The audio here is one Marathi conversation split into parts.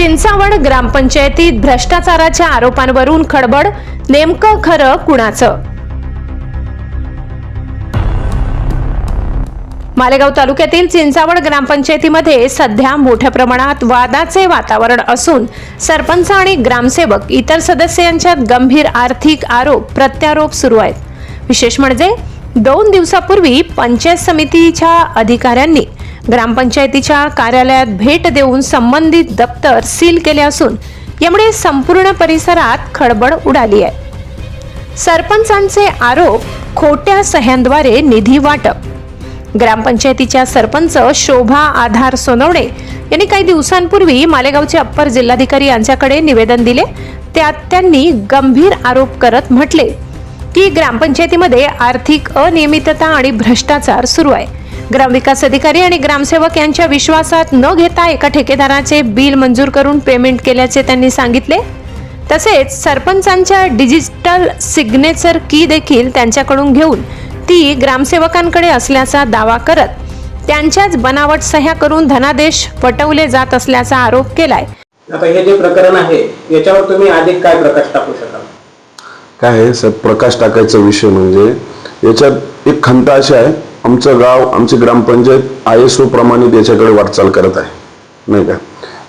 चिंचावड ग्रामपंचायतीत भ्रष्टाचाराच्या आरोपांवरून खडबड नेमकं खरं कुणाचं? मालेगाव तालुक्यातील चिंचावड ग्रामपंचायतीमध्ये सध्या मोठ्या प्रमाणात वादाचे वातावरण असून सरपंच आणि ग्रामसेवक इतर सदस्यांच्यात गंभीर आर्थिक आरोप प्रत्यारोप सुरू आहेत. विशेष म्हणजे दोन दिवसापूर्वी पंचायत समितीच्या अधिकाऱ्यांनी ग्रामपंचायतीच्या कार्यालयात भेट देऊन संबंधित दप्तर सील केले असून यामुळे संपूर्ण परिसरात खळबळ उडाली आहे. सरपंचांचे आरोप खोट्या सह्यांद्वारे निधी वाटप. ग्रामपंचायतीच्या सरपंच शोभा आधार सोनवणे यांनी काही दिवसांपूर्वी मालेगावचे अप्पर जिल्हाधिकारी यांच्याकडे निवेदन दिले. त्यात त्यांनी गंभीर आरोप करत म्हटले की ग्रामपंचायतीमध्ये आर्थिक अनियमितता आणि भ्रष्टाचार सुरू आहे. ग्रामविकास अधिकारी आणि ग्रामसेवक यांच्या विश्वासात न घेता एका ठेकेदाराचे बिल मंजूर करून पेमेंट केल्याचे त्यांनी सांगितले. तसेच सरपंचांच्या डिजिटल सिग्नेचर की देखील त्यांच्याकडून घेऊन ती ग्रामसेवकांकडे असल्याचा दावा करत त्यांच्याच बनावट सह्या करून धनादेश पटवले जात असल्याचा आरोप केलाय. आता हे जे प्रकरण आहे याच्यावर तुम्ही अधिक काय प्रकाश टाकू शकाल? काय आहे प्रकाश टाकायचा विषय म्हणजे याच्यात एक खंत अशी आहे आमचं गाव आमची ग्रामपंचायत आय एस ओ प्रमाणित याच्याकडे वाटचाल करत आहे. नाही का?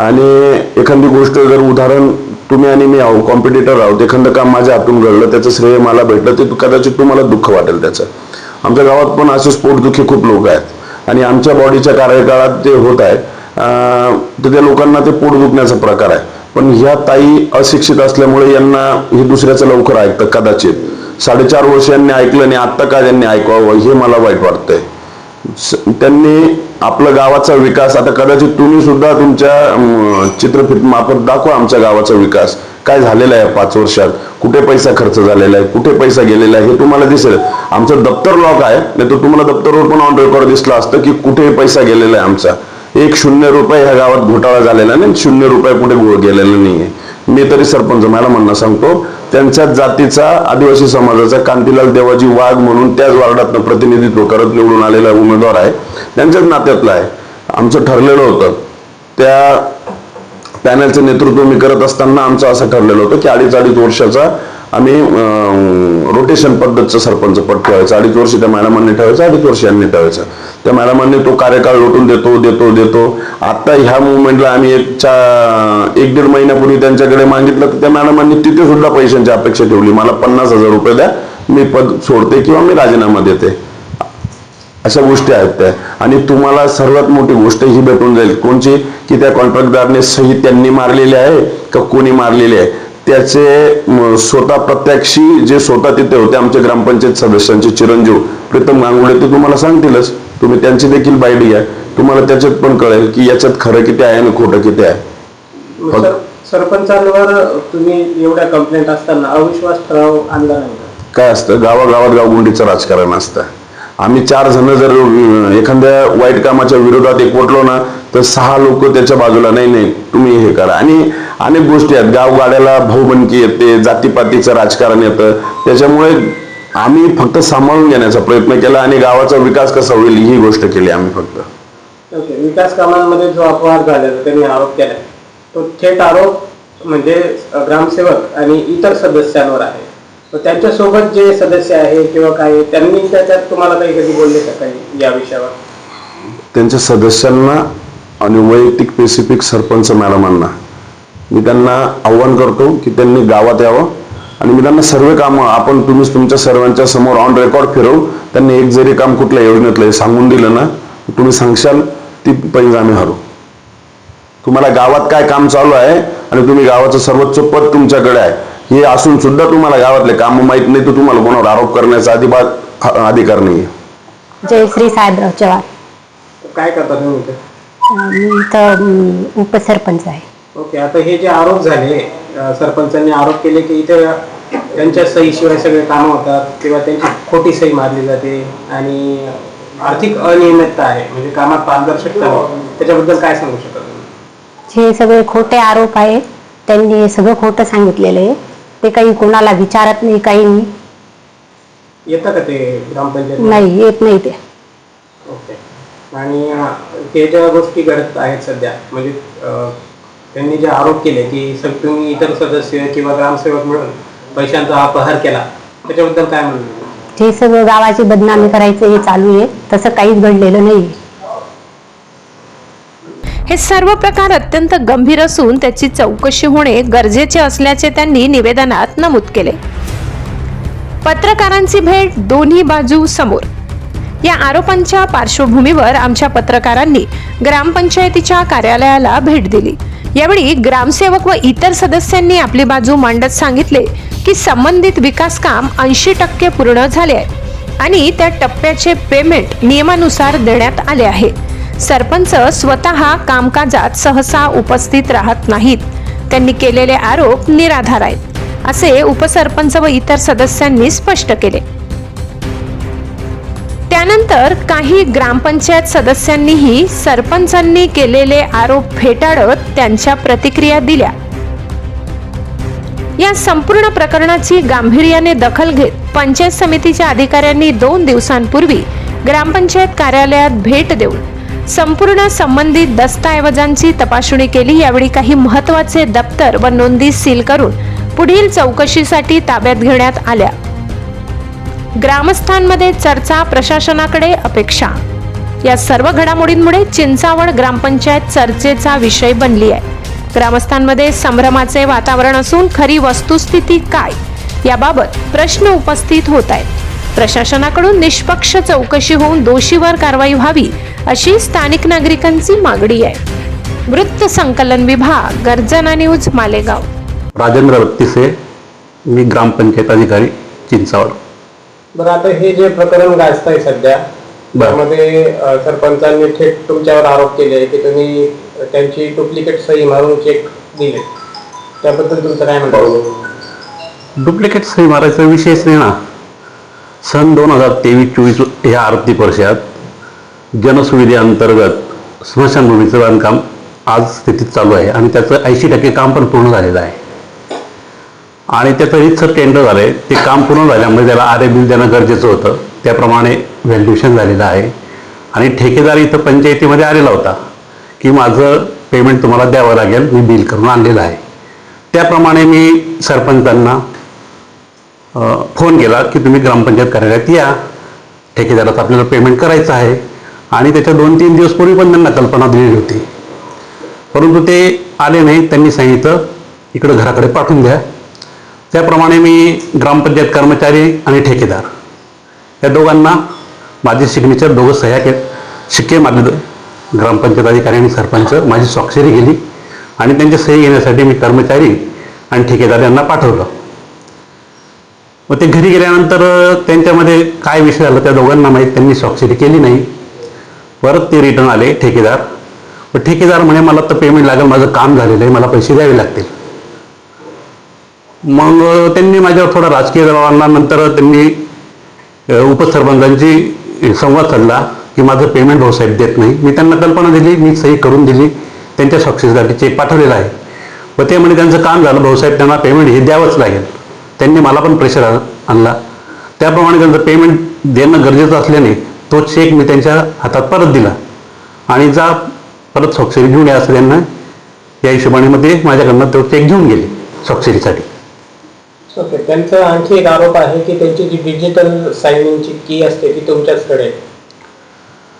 आणि एखादी गोष्ट जर उदाहरण तुम्ही आणि मी आहो कॉम्पिटिटर आहोत एखादं काम माझ्या हातून घडलं त्याचं श्रेय मला भेटलं ते कदाचित तुम्हाला दुःख वाटेल त्याचं. आमच्या गावात पण असे स्पोटदुखी खूप लोक आहेत. आणि आमच्या बॉडीच्या कार्यकाळात ते होत आहे. तर त्या लोकांना ते पोट दुखण्याचा प्रकार आहे. पण ह्या ताई अशिक्षित असल्यामुळे यांना हे दुसऱ्याचं लवकर ऐकतं कदाचित. साडेचार वर्ष यांनी ऐकलं आणि आत्ता का त्यांनी ऐकावं हे मला वाईट वाटतंय. त्यांनी आपलं गावाचा विकास आता कदाचित तुम्ही सुद्धा तुमच्या चित्रफित मार्फत दाखवा आमच्या गावाचा विकास. काय झालेला आहे पाच वर्षात? कुठे पैसा खर्च झालेला आहे? कुठे पैसा गेलेला आहे? हे तुम्हाला दिसेल. आमचं दप्तर लॉक आहे नाही तर तुम्हाला दप्तरवर पण ऑन रेकॉर्ड दिसलं असतं की कुठे पैसा गेलेला आहे आमचा. एक शून्य रुपये ह्या गावात घोटाळा झालेला नाही शून्य रुपये कुठे गेलेला नाहीये. मी तरी सरपंच मला म्हणणं सांगतो त्यांच्या जातीचा आदिवासी समाजाचा कांतीलाल देवाजी वाघ म्हणून त्याच वार्डातनं प्रतिनिधित्व करत निवडून आलेला उमेदवार आहे. त्यांच्याच नात्यातला आहे. आमचं ठरलेलं होतं. त्या पॅनलचं नेतृत्व मी करत असताना आमचं असं ठरलेलं होतं की अडीच अडीच वर्षाचा आम्ही रोटेशन पद्धतचं सरपंच पद ठेवायचं. अडीच वर्ष त्या मॅडमांनी ठेवायचं अडीच वर्ष यांनी ठेवायचं. त्या मॅडमांनी तो कार्यकाळ लोटून देतो देतो देतो. आता ह्या मुवमेंटला आम्ही एक चा- एक दीड महिन्यापूर्वी त्यांच्याकडे मागितलं तर त्या मॅडमांनी तिथे सुद्धा पैशांची अपेक्षा ठेवली. मला पन्नास हजार रुपये द्या मी पद सोडते किंवा मी राजीनामा देते. अशा गोष्टी आहेत त्या. आणि तुम्हाला सर्वात मोठी गोष्ट ही भेटून जाईल. कोणची? की त्या कॉन्ट्रॅक्टदारने सही त्यांनी मारलेली आहे का कोणी मारलेली आहे? त्याचे स्वतः प्रत्यक्षी जे स्वतः तिथे होते आमचे ग्रामपंचायत सदस्यांचे चिरंजीव प्रीतम गांगुडे ते तुम्हाला सांगतीलच. तुम्ही त्यांची देखील बाईट घ्या. तुम्हाला त्याच्यात पण कळेल की याच्यात खरं किती आहे आणि खोटं किती आहे. सरपंचांवर तुम्ही एवढ्या कंप्लेंट असताना अविश्वास ठराव आणला नाही? काय असतं? गावागावात गावगुंडीचं राजकारण असतं. आम्ही चार जण जर एखाद्या वाईट कामाच्या विरोधात एकवटलो ना तर सहा लोक त्याच्या बाजूला नाही नाही तुम्ही हे करा. आणि अनेक गोष्टी आहेत. गावगाड्याला भाऊबंदकी येते जातीपातीचं राजकारण येतं. त्याच्यामुळे आम्ही फक्त सांभाळून घेण्याचा प्रयत्न केला आणि गावाचा विकास कसा होईल ही गोष्ट केली आम्ही फक्त. ओके विकास कामांमध्ये जो अपवाद झालेला त्यांनी आरोप केला. तो थेट आरोप म्हणजे ग्रामसेवक आणि इतर सदस्यांवर आहे. त्यांच्यासोबत जे सदस्य आहे किंवा काय त्यांनी त्याच्यात तुम्हाला काही कधी बोलले का काही या विषयावर? त्यांच्या सदस्यांना आणि वैयक्तिक स्पेसिफिक सरपंच मॅडमांना. मी त्यांना आव्हान करतो की त्यांनी गावात यावं आणि मी त्यांना सर्व कामं आपण तुम्ही तुमच्या सर्वांच्या समोर ऑन रेकॉर्ड फिरवू. त्यांनी एक जरी काम कुठल्या योजनेतलं हे सांगून दिलं ना तुम्ही सांगशाल ती पैज आम्ही हरू. तुम्हाला गावात काय काम चालू आहे आणि तुम्ही गावाचं सर्वोच्च पद तुमच्याकडे आहे हे असून सुद्धा तुम्हाला गावातले काम माहीत नाही तर तुम्हाला कोणावर आरोप करण्याचा अधिकार नाही जयश्री साहेबराव चव्हाण. काय करता तुम्ही इथे? अं, मी इथं उपसरपंच आहे. ओके आता हे जे आरोप झाले अं, सरपंचांनी आरोप केले की इथे त्यांच्या सहीशिवाय सगळे कामं होतात किंवा त्यांची खोटी सही मारली जाते आणि आर्थिक अनियमितता आहे म्हणजे कामात पारदर्शकता नाही. त्याच्याबद्दल काय सांगू शकता तुम्ही? हे सगळे खोटे आरोप आहेत त्यांनी हे सगळं खोटं सांगितलेलं आहे. ते काही कोणाला विचारत नाही काही नाही. येतं का ते ग्रामपंचायत? नाही येत नाही ते. आणि ते ज्या गोष्टी घडत आहेत सध्या म्हणजे त्यांनी जे आरोप केले की सग तुम्ही इतर सदस्य किंवा ग्रामसेवक मिळून पैशांचा अपहार केला त्याच्याबद्दल काय म्हणणं हे सगळं गावाची बदनामी करायचं हे चालू आहे तसं काहीच घडलेलं नाही. हे सर्व प्रकार अत्यंत गंभीर असून त्याची चौकशी होणे गरजेचे असल्याचे त्यांनी निवेदनात नमूद केले. पत्रकारांची भेट दोन्ही बाजू समोर. या आरोपांच्या पार्श्वभूमीवर आमच्या पत्रकारांनी ग्रामपंचायतीच्या कार्यालयाला भेट दिली. यावेळी ग्रामसेवक व इतर सदस्यांनी आपली बाजू मांडत सांगितले की संबंधित विकास काम ऐंशी टक्के पूर्ण झाले आहे आणि त्या टप्प्याचे पेमेंट नियमानुसार देण्यात आले आहे. सरपंच स्वतः कामकाजात सहसा उपस्थित राहत नाहीत. त्यांनी केलेले आरोप निराधार आहेत असे उपसरपंच व इतर सदस्यांनी स्पष्ट केले. त्यानंतर काही ग्रामपंचायत सदस्यांनीही सरपंचांनी केलेले आरोप फेटाळत त्यांच्या प्रतिक्रिया दिल्या. या संपूर्ण प्रकरणाची गांभीर्याने दखल घेत पंचायत समितीच्या अधिकाऱ्यांनी दोन दिवसांपूर्वी ग्रामपंचायत कार्यालयात भेट देऊन संपूर्ण संबंधित दस्तऐवजांची तपासणी केली. यावेळी काही महत्त्वाचे दप्तर व नोंदी सील करून पुढील चौकशीसाठी ताब्यात घेण्यात आल्या. ग्रामस्थांमध्ये चर्चा प्रशासनाकडे अपेक्षा. या सर्व घडामोडींमुळे चिंचावड ग्रामपंचायत चर्चेचा विषय बनली आहे. ग्रामस्थांमध्ये संभ्रमाचे वातावरण असून खरी वस्तुस्थिती काय? याबाबत प्रश्न उपस्थित होत आहेत. प्रशासनाकडून निष्पक्ष चौकशी होऊन दोषीवर कारवाई व्हावी अशी स्थानिक नागरिकांची मागणी आहे. वृत्त संकलन विभाग गर्जना न्यूज मालेगाव. राजेंद्र बत्तीसे मी ग्रामपंचायत अधिकारी चिंचावड. बरं आता हे जे प्रकरण गाजतंय सध्या. त्यामध्ये सरपंचांनी थेट तुमच्यावर आरोप केले की तुम्ही त्यांची डुप्लिकेट सही मारून चेक दिले. त्याबद्दल तुमचं काय म्हणतो डुप्लिकेट सही मारायचा विषयच नाही ना. सन दोन हजार तेवीस चोवीस या आर्थिक वर्षात जनसुविधेअंतर्गत स्मशानभूमीचं बांधकाम आज स्थितीत चालू आहे आणि त्याचं ऐंशी टक्के काम पण पूर्ण झालेलं आहे. आणि त्याचं रीतसर टेंडर झालं. आहे ते काम पूर्ण झाल्यामुळे त्याला आर बिल देणं गरजेचं होतं. त्याप्रमाणे व्हॅल्युएशन झालेलं आहे. आणि ठेकेदार इथं पंचायतीमध्ये आलेला होता की माझं पेमेंट तुम्हाला द्यावं लागेल. मी बिल करून आणलेलं आहे. त्याप्रमाणे मी सरपंचांना फोन केला की तुम्ही ग्रामपंचायत कार्यालयात या. ठेकेदाराचं आपल्याला पेमेंट करायचं आहे. आणि त्याच्या दोन तीन दिवस पूर्वी पण त्यांना कल्पना दिलेली होती. परंतु ते आले नाही. त्यांनी सांगितलं इकडं घराकडे पाठवून द्या. त्याप्रमाणे मी ग्रामपंचायत कर्मचारी आणि ठेकेदार. या दोघांना माझी सिग्नेचर दोघं सह्या के शिक्के मारले ग्रामपंचायत अधिकारी आणि सरपंच माझी स्वाक्षरी गेली आणि त्यांची सही घेण्यासाठी मी कर्मचारी आणि ठेकेदार यांना पाठवलं. मग ते घरी गेल्यानंतर त्यांच्यामध्ये काय विषय झाला त्या दोघांना माहीत त्यांनी स्वाक्षरी केली नाही. परत ते रिटर्न आले ठेकेदार. व ठेकेदार म्हणे मला तर पेमेंट लागेल माझं काम झालेलं आहे मला पैसे द्यावे लागतील. मग त्यांनी माझ्यावर थोडा राजकीय दबाव आणला. नंतर त्यांनी अ, उपसरपंचांची संवाद साधला की माझं पेमेंट भाऊसाहेब देत नाही. मी त्यांना कल्पना दिली मी सही करून दिली. त्यांच्या साक्षीसाठी चेक पाठवलेला आहे. व ते म्हणे त्यांचं काम झालं भाऊसाहेब त्यांना पेमेंट हे द्यावंच लागेल. त्यांनी मला पण प्रेशर आणला. त्याप्रमाणे त्यांचं पेमेंट देणं गरजेचं असल्याने तो चेक मी त्यांच्या हातात परत दिला. आणि जा परत स्वाक्षरी घेऊन या असं त्यांना या हिशोबाने मध्ये माझ्याकडनं तो चेक घेऊन गेले स्वाक्षरीसाठी. ओके त्यांचा आणखी एक आरोप आहे की त्यांची जी डिजिटल सायनिंगची की असते ती तुमच्याचकडे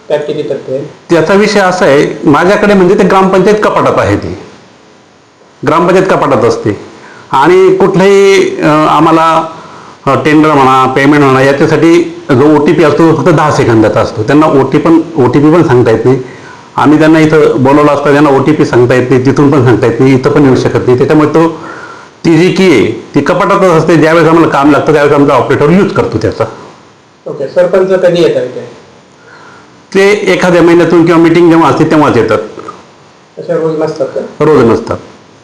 त्यात किती तथ्य आहे? त्याचा विषय असा आहे माझ्याकडे म्हणजे ते ग्रामपंचायत कपाटात आहे ती. ग्रामपंचायत कपाटात असते. आणि कुठलंही अं, आम्हाला टेंडर म्हणा पेमेंट म्हणा याच्यासाठी जो ओ टी पी असतो तो फक्त दहा सेकंदाचा असतो. त्यांना ओ टी पण ओ टी पी पण सांगता येत नाही. आम्ही त्यांना इथं बोलवलं असतं त्यांना ओ टी पी सांगता येत नाही तिथून पण सांगता येत नाही इथं पण येऊ शकत नाही. त्याच्यामुळे तो ती जी की आहे ती कपाटातच असते ज्यावेळेस आम्हाला काम लागतं त्यावेळेस आमचा ऑपरेटर यूज करतो त्याचा. ओके सरपंच कधी येतात इथे? ते एखाद्या महिन्यातून किंवा मिटिंग जेव्हा असते तेव्हाच येतात. अशा रोज नसतात का? रोज नसतात.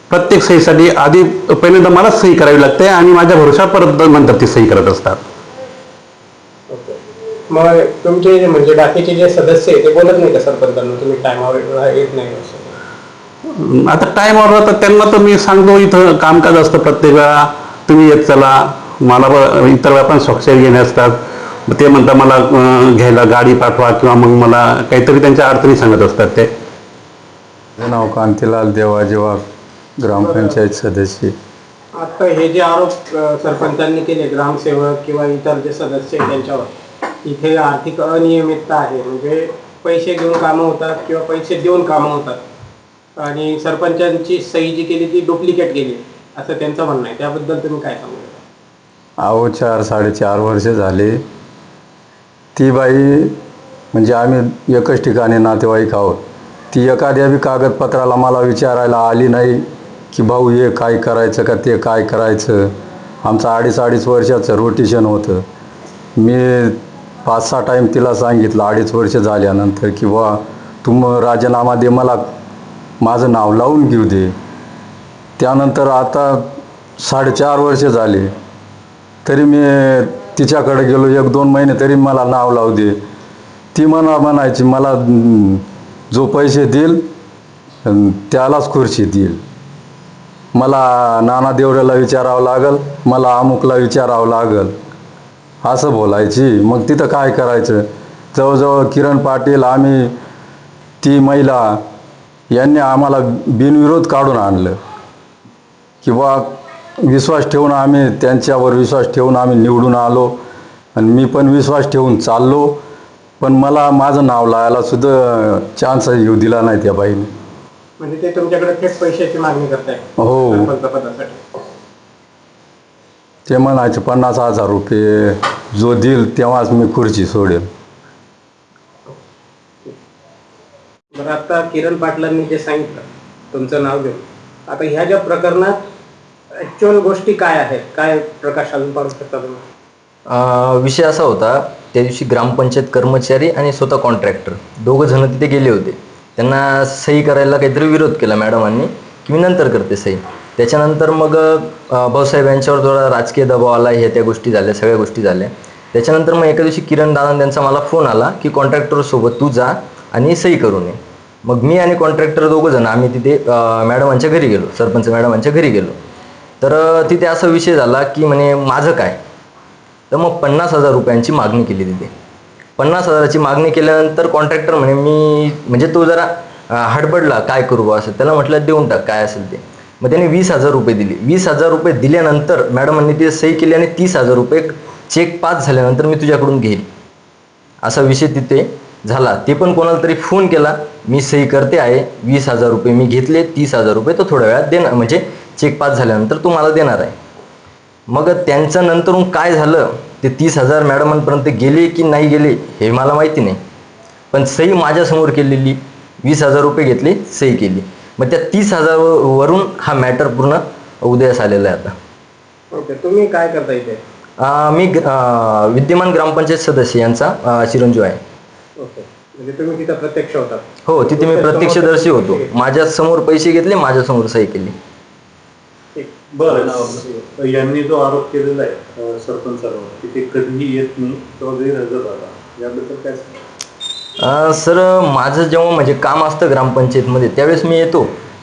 प्रत्येक सहीसाठी आधी पहिल्यांदा मलाच सही करावी लागते आणि माझ्या भरोशावर परत नंतर ती सही करत असतात. ओके मग तुमचे जे म्हणजे बाकीचे जे सदस्य आहे ते बोलत नाही का सरपंचांना तुम्ही टायमावर येत नाही असं? आता टाईमवर तर त्यांना तर मी सांगतो इथं कामकाज असतं प्रत्येक वेळा. तुम्ही येत चला. मला इतर वेळा पण स्वाक्षरी घेणे असतात. ते म्हणतात मला घ्यायला गाडी पाठवा किंवा मग मला काहीतरी त्यांच्या अडचणी सांगत असतात ते. नाव कांतीलाल देवाजी वाघ ग्रामपंचायत सदस्य. आता हे जे आरोप सरपंचांनी केले ग्रामसेवक किंवा इतर जे सदस्य आहेत त्यांच्यावर इथे आर्थिक अनियमितता आहे. म्हणजे पैसे घेऊन कामं होतात किंवा पैसे देऊन कामं होतात. आणि सरपंचांची सही जी केली ती डुप्लिकेट केली असं त्यांचं म्हणणं आहे. त्याबद्दल तुम्ही काय सांगू अहो चार साडेचार वर्ष झाले. ती बाई म्हणजे आम्ही एकच ठिकाणी नातेवाईक आहोत. ती एखाद्या बी कागदपत्राला मला विचारायला आली नाही की भाऊ हे काय करायचं का? ते काय करायचं? आमचं अडीच अडीच वर्षाचं रोटेशन होतं. मी पाच सहा टाईम तिला सांगितलं अडीच वर्ष झाल्यानंतर की बा तुम राजीनामा दे मला माझं नाव लावून घेऊ दे. त्यानंतर आता साडेचार वर्ष झाले. तरी मी तिच्याकडे गेलो एक दोन महिने तरी मला नाव लावू दे. ती म्हणा म्हणायची मला जो पैसे देईल त्यालाच खुर्ची देईल. मला नाना देवऱ्याला विचारावं लागल मला अमुकला विचारावं लागल. असं बोलायची. मग तिथं काय करायचं? जवळजवळ किरण पाटील आम्ही ती महिला यांनी आम्हाला बिनविरोध काढून आणलं. किंवा विश्वास ठेवून आम्ही त्यांच्यावर विश्वास ठेवून आम्ही निवडून आलो. आणि मी पण विश्वास ठेवून चाललो. पण मला माझं नाव लावायला सुद्धा चान्स येऊ दिला नाही त्या बाईने. म्हणजे ते तुमच्याकडे थेट पैशाची मागणी करताय. हो. ते म्हणायचे पन्नास हजार रुपये जो देईल तेव्हाच मी खुर्ची सोडेल. बरं आता किरण पाटलांनी जे सांगितलं तुमचं नाव घेऊन. आता ह्या ज्या प्रकरणात ॲक्च्युअल गोष्टी काय आहेत? काय प्रकाश अजून पाडू शकता तुम्ही? विषय असा होता त्या दिवशी ग्रामपंचायत कर्मचारी आणि स्वतः कॉन्ट्रॅक्टर दोघं जण तिथे गेले होते. त्यांना सही करायला काहीतरी विरोध केला मॅडमांनी की मी नंतर करते सही. त्याच्यानंतर मग भाऊसाहेब यांच्यावर थोडा राजकीय दबाव आला हे त्या गोष्टी झाल्या सगळ्या गोष्टी झाल्या. त्याच्यानंतर मग एका दिवशी किरण दादा त्यांचा मला फोन आला की कॉन्ट्रॅक्टरसोबत तू जा आणि सही करून ये. मग मी आणि कॉन्ट्रॅक्टर दोघं जण आम्ही तिथे मॅडमांच्या घरी गेलो सरपंच मॅडमांच्या घरी गेलो. तर तिथे असा विषय झाला की म्हणे माझं काय? तर मग पन्नास हजार रुपयांची मागणी केली तिथे. पन्नास हजाराची मागणी केल्यानंतर कॉन्ट्रॅक्टर म्हणे मी म्हणजे तो जरा हडबडला काय करू बा असं. त्याला म्हटलं देऊन टाक काय असेल ते. मग त्याने वीस हजार रुपये दिले. वीस हजार रुपये दिल्यानंतर मॅडमांनी तिथे सही केली आणि तीस हजार रुपये चेक पास झाल्यानंतर मी तुझ्याकडून घेईल. असा विषय तिथे झाला. ते पण कोणाला तरी फोन केला मी सही करते आहे वीस हजार रुपये मी घेतले तीस हजार रुपये तो थोड्या वेळात देणार म्हणजे चेक पास झाल्यानंतर तू मला देणार आहे. मग त्यांचं नंतरून काय झालं? ते तीस हजार मॅडमांपर्यंत गेले की नाही गेले हे मला माहिती नाही. पण सही माझ्यासमोर केलेली वीस हजार रुपये घेतले सही केली. मग त्या तीस हजार वरून हा मॅटर पूर्ण उदयास आलेला आहे आता. ओके तुम्ही काय करता इथे? मी विद्यमान ग्रामपंचायत सदस्य यांचा चिरंजीव आहे. म्हणजे तुम्ही तिथं प्रत्यक्ष होतात हो तिथे मी प्रत्यक्षदर्शी होतो. माझ्यासमोर पैसे घेतले माझ्यासमोर सही केली. बरं. यांनी जो आरोप केलेला आहे सरपंचावर की ते कधीही येत नाही तो गैरहजर राहता याबद्दल काय? अं, सर माझं जेव्हा म्हणजे काम असतं ग्रामपंचायतमध्ये त्यावेळेस मी येतो.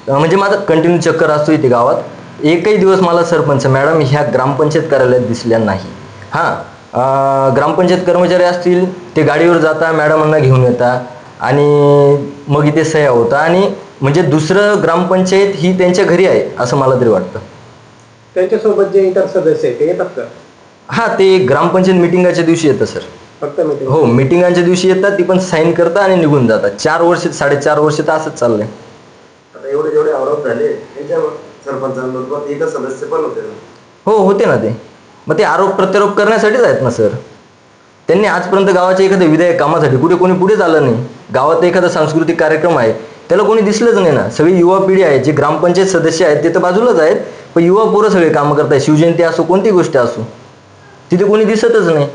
अं, म्हणजे माझं कंटिन्यू चक्कर असतो इथे गावात. एकही दिवस मला सरपंच मॅडम ह्या ग्रामपंचायत कार्यालयात दिसल्या नाही. हां. ग्रामपंचायत कर्मचारी असतील ते गाडीवर जाता मॅडमांना घेऊन येता आणि मग इथे सह्या होता. आणि म्हणजे दुसरं ग्रामपंचायत ही त्यांच्या घरी आहे असं मला तरी वाटतं. त्यांच्यासोबत जे इतर सदस्य आहेत ते येतात का? हां ते ग्रामपंचायत मिटिंगाच्या दिवशी येतं सर. फक्त मीटिंग हो मिटिंगांच्या दिवशी येतात ती पण साईन करतात आणि निघून जातात. चार वर्ष साडेचार वर्ष तर असंच चाललंय. आता एवढे जेवढे आरोप झाले त्यांच्या सरपंचांबरोबर इतर सदस्य पण होते हो होते ना ते. मग ते आरोप प्रत्यारोप करण्यासाठीच आहेत ना सर? त्यांनी आजपर्यंत गावाच्या एखाद्या विधायक कामासाठी कुठे कोणी पुढे आलं नाही. गावात एखादा सांस्कृतिक कार्यक्रम आहे त्याला कोणी दिसलंच नाही ना. सगळी युवा पिढी आहे जे ग्रामपंचायत सदस्य आहेत ते तर बाजूलाच आहेत पण युवा पोरं सगळे कामं करतायत. शिवजयंती असो कोणती गोष्ट असो तिथे कोणी दिसतच नाही.